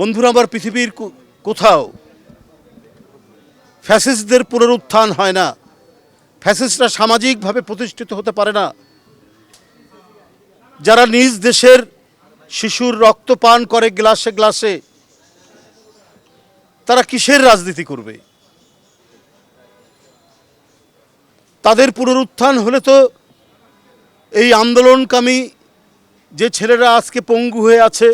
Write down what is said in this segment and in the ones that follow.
বন্ধুরা, আমার পৃথিবীর কোথাও ফ্যাসিস্টদের পুনরুত্থান হয় না। ফ্যাসিস্টরা সামাজিকভাবে প্রতিষ্ঠিত হতে পারে না। যারা নিজ দেশের শিশুর রক্ত পান করে গ্লাসে গ্লাসে, তারা কিসের রাজনীতি করবে? তাদের পুনরুত্থান হলে তো এই আন্দোলনকামী যে ছেলেরা আজকে পঙ্গু হয়ে আছে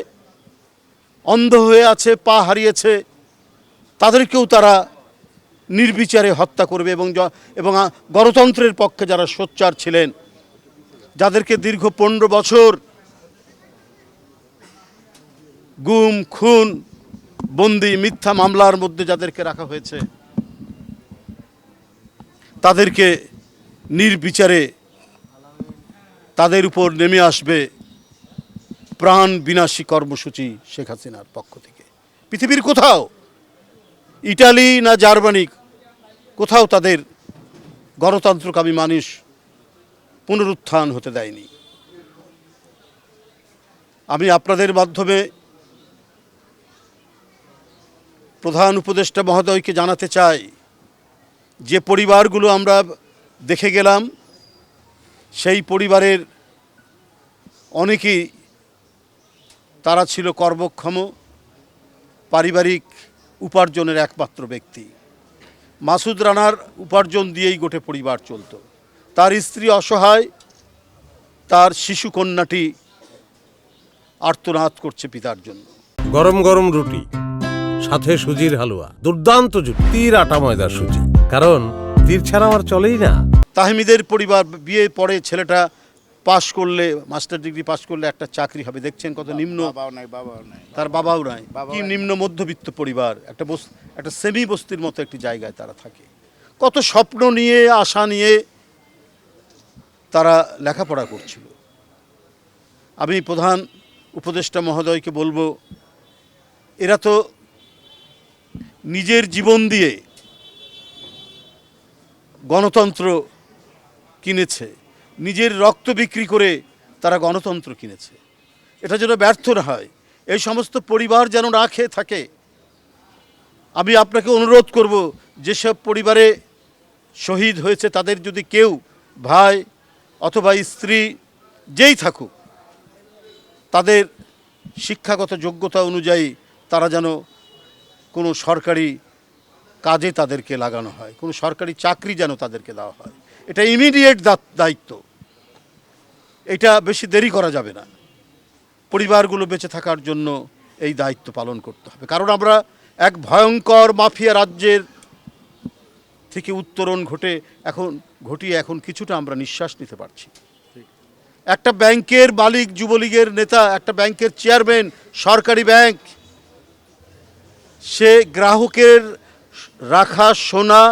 অন্ধ হয়ে আছে, পা হারিয়েছে, তাদেরকেও তারা নির্বিচারে হত্যা করবে এবং এবং গণতন্ত্রের পক্ষে যারা সোচ্চার ছিলেন, যাদেরকে দীর্ঘ পনেরো বছর গুম, খুন, বন্দি, মিথ্যা মামলার মধ্যে যাদেরকে রাখা হয়েছে, তাদেরকে নির্বিচারে তাদের উপর নেমে আসবে। প্রাণ বিনাশী কর্মসূচি শেখ হাসিনার পক্ষ থেকে। পৃথিবীর কোথাও, ইটালি না জার্মানি, কোথাও তাদের গণতন্ত্রকামী মানুষ পুনরুত্থান হতে দেয়নি। আমি আপনাদের মাধ্যমে প্রধান উপদেষ্টা মহোদয়কে জানাতে চাই, যে পরিবারগুলো আমরা দেখে গেলাম, সেই পরিবারের অনেকেই তারা ছিল কর্মক্ষম পারিবারিক উপার্জনের একমাত্র ব্যক্তি। মাসুদ রানার উপার্জন দিয়েই গোটে পরিবার চলত। তার স্ত্রী অসহায় তার শিশু কন্যাটি আর্তনাদ করছে পিতার জন্য। গরম গরম রুটি সাথে সুজির হালুয়া দুর্দান্ত জুটি তীর আটা ময়দার সুজি। কারণ তীর ছাড়া আমার চলেই না। তাহমিদের পরিবার বিয়ে পরে ছেলেটা পাশ করলে মাস্টার ডিগ্রি পাশ করলে একটা চাকরি হবে। দেখছেন কত নিম্ন বাবাও নাই বাবাও নাই। তার বাবাও নাই। কি নিম্ন মধ্যবিত্ত পরিবার? একটা বস একটা সেমি বস্তির মতো একটি জায়গায় তারা থাকে। কত স্বপ্ন নিয়ে আশা নিয়ে তারা লেখাপড়া করছিল। আমি প্রধান উপদেষ্টা মহোদয়কে বলব এরা তো নিজের জীবন দিয়ে গণতন্ত্র কিনেছে। নিজের রক্ত বিক্রি করে তারা গণতন্ত্র কিনেছে। এটা যেন ব্যর্থ না হয়। এই সমস্ত পরিবার যেন না খেয়ে থাকে। আমি আপনাকে অনুরোধ করব, যেসব পরিবারে শহীদ হয়েছে তাদের যদি কেউ ভাই অথবা স্ত্রী যেই থাকুক, তাদের শিক্ষাগত যোগ্যতা অনুযায়ী তারা যেন কোনো সরকারি কাজে তাদেরকে লাগানো হয়, কোনো সরকারি চাকরি যেন তাদেরকে দেওয়া হয়। এটা ইমিডিয়েট দায়িত্ব। এটা বেশি দেরি করা যাবে না। পরিবারগুলো বেঁচে থাকার জন্য এই দায়িত্ব পালন করতে হবে। কারণ আমরা এক ভয়ঙ্কর মাফিয়া রাজ্যের থেকে উত্তরণ ঘটে এখন, ঘটিয়ে এখন কিছুটা আমরা নিঃশ্বাস নিতে পারছি। একটা ব্যাংকের মালিক, যুবলীগের নেতা, একটা ব্যাংকের চেয়ারম্যান, সরকারি ব্যাংক, সে গ্রাহকের রাখা সোনা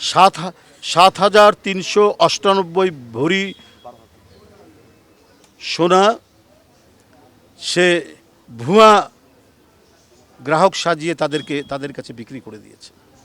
সাত সাত হাজার তিনশো অষ্টানব্বই ভরি সোনা সে ভুয়া গ্রাহক সাজিয়ে তাদেরকে তাদের কাছে বিক্রি করে দিয়েছে।